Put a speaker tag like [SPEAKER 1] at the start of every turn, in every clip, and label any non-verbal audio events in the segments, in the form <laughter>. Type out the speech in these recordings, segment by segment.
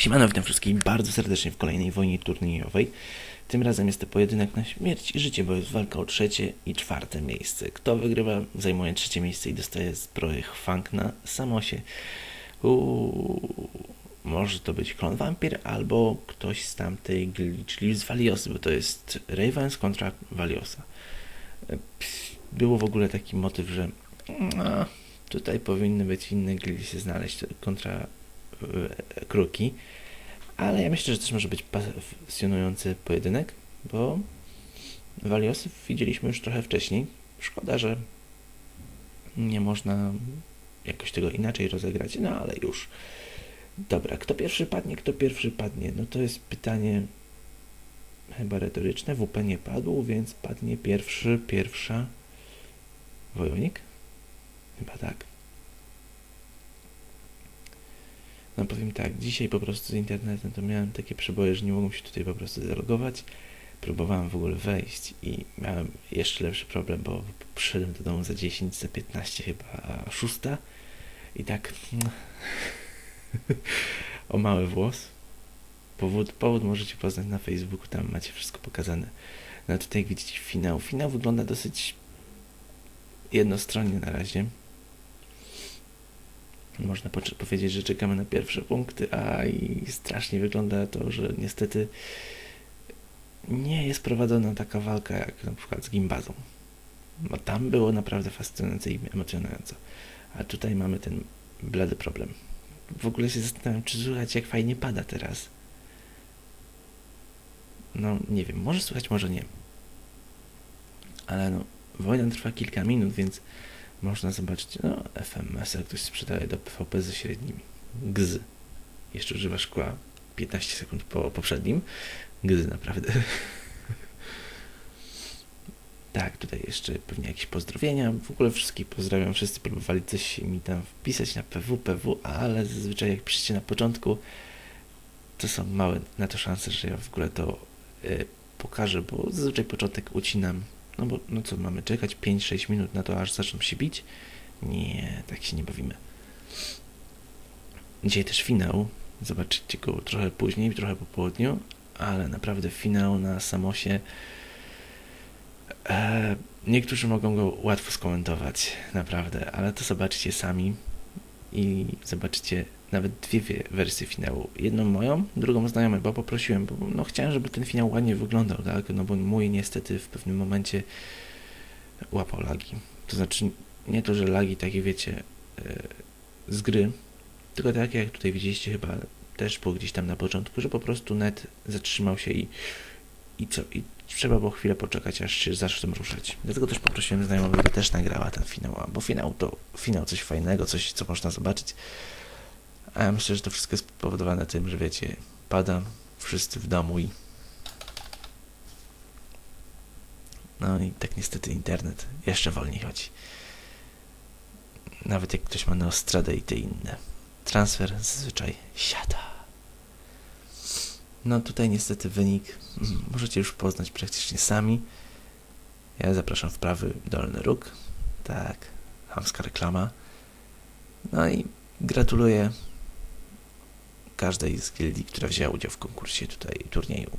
[SPEAKER 1] Siemano, witam wszystkich bardzo serdecznie w kolejnej wojnie turniejowej. Tym razem jest to pojedynek na śmierć i życie, bo jest walka o trzecie i czwarte miejsce. Kto wygrywa, zajmuje trzecie miejsce i dostaje zbroję Funk na samosie. Uuu, może to być klon Vampir albo ktoś z tamtej gildii, czyli z Valiosy, bo to jest Ravens kontra Valiosa. Pff, Było w ogóle taki motyw, że no, tutaj powinny być inne gildie się znaleźć kontra e, kruki. Ale ja myślę, że też może być pasjonujący pojedynek, bo Waliosów widzieliśmy już trochę wcześniej. Szkoda, że nie można jakoś tego inaczej rozegrać, no ale już. Dobra, kto pierwszy padnie, kto pierwszy padnie? No to jest pytanie chyba retoryczne. WP nie padł, więc padnie pierwszy, pierwsza. Wojownik? Chyba tak. No powiem tak, dzisiaj po prostu z internetem to miałem takie przeboje, że nie mogłem się tutaj po prostu zalogować. Próbowałem w ogóle wejść i miałem jeszcze lepszy problem, bo przyszedłem do domu za 10, za 15 chyba, a 6 i tak <laughs> o mały włos. Powód, powód możecie poznać na Facebooku, tam macie wszystko pokazane. No tutaj widzicie finał. Finał wygląda dosyć jednostronnie na razie. Można powiedzieć, że czekamy na pierwsze punkty, a i strasznie wygląda to, że niestety nie jest prowadzona taka walka jak na przykład z Gimbazą. Bo tam było naprawdę fascynujące i emocjonująco. A tutaj mamy ten blady problem. W ogóle się zastanawiam, czy słychać jak fajnie pada teraz. No, nie wiem, może słychać, może nie. Ale no, wojna trwa kilka minut, więc można zobaczyć, no, FMS, jak ktoś sprzedaje do PvP ze średnimi. Gz. Jeszcze używa szkła 15 sekund po poprzednim. Gz, naprawdę. <laughs> tak, tutaj jeszcze pewnie jakieś pozdrowienia. W ogóle wszystkich pozdrawiam. Wszyscy próbowali coś mi tam wpisać na PW, PW, ale zazwyczaj jak piszecie na początku, to są małe na to szanse, że ja w ogóle to y, pokażę, bo zazwyczaj początek ucinam no bo no co, mamy czekać 5-6 minut na to, aż zaczną się bić? Nie, tak się nie bawimy. Dzisiaj też finał. Zobaczycie go trochę później, trochę po południu, ale naprawdę finał na Samosie. E, niektórzy mogą go łatwo skomentować, naprawdę, ale to zobaczycie sami i zobaczycie nawet dwie wie- wersje finału. Jedną moją, drugą znajomą, bo poprosiłem, bo no, chciałem, żeby ten finał ładnie wyglądał, tak? No bo mój niestety w pewnym momencie łapał lagi. To znaczy nie to, że lagi takie wiecie e, z gry, tylko takie jak tutaj widzieliście chyba też było gdzieś tam na początku, że po prostu net zatrzymał się i, i co? I trzeba było chwilę poczekać, aż się zaczną ruszać. Dlatego też poprosiłem znajomą, żeby też nagrała ten finał, bo finał to finał coś fajnego, coś, co można zobaczyć. A ja myślę, że to wszystko jest spowodowane tym, że wiecie, pada wszyscy w domu i no i tak niestety internet jeszcze wolniej chodzi. Nawet jak ktoś ma Neostradę i te inne. Transfer zazwyczaj siada. No tutaj niestety wynik mm, możecie już poznać praktycznie sami. Ja zapraszam w prawy dolny róg. Tak, hamska reklama. No i gratuluję każdej z gildii, która wzięła udział w konkursie tutaj turnieju.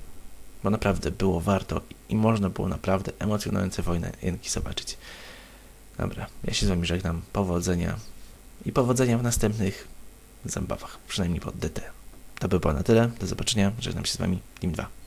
[SPEAKER 1] Bo naprawdę było warto i można było naprawdę emocjonujące wojny Jenki zobaczyć. Dobra, ja się z Wami żegnam. Powodzenia i powodzenia w następnych zabawach, przynajmniej pod DT. To by było na tyle. Do zobaczenia. Żegnam się z Wami. Nim 2.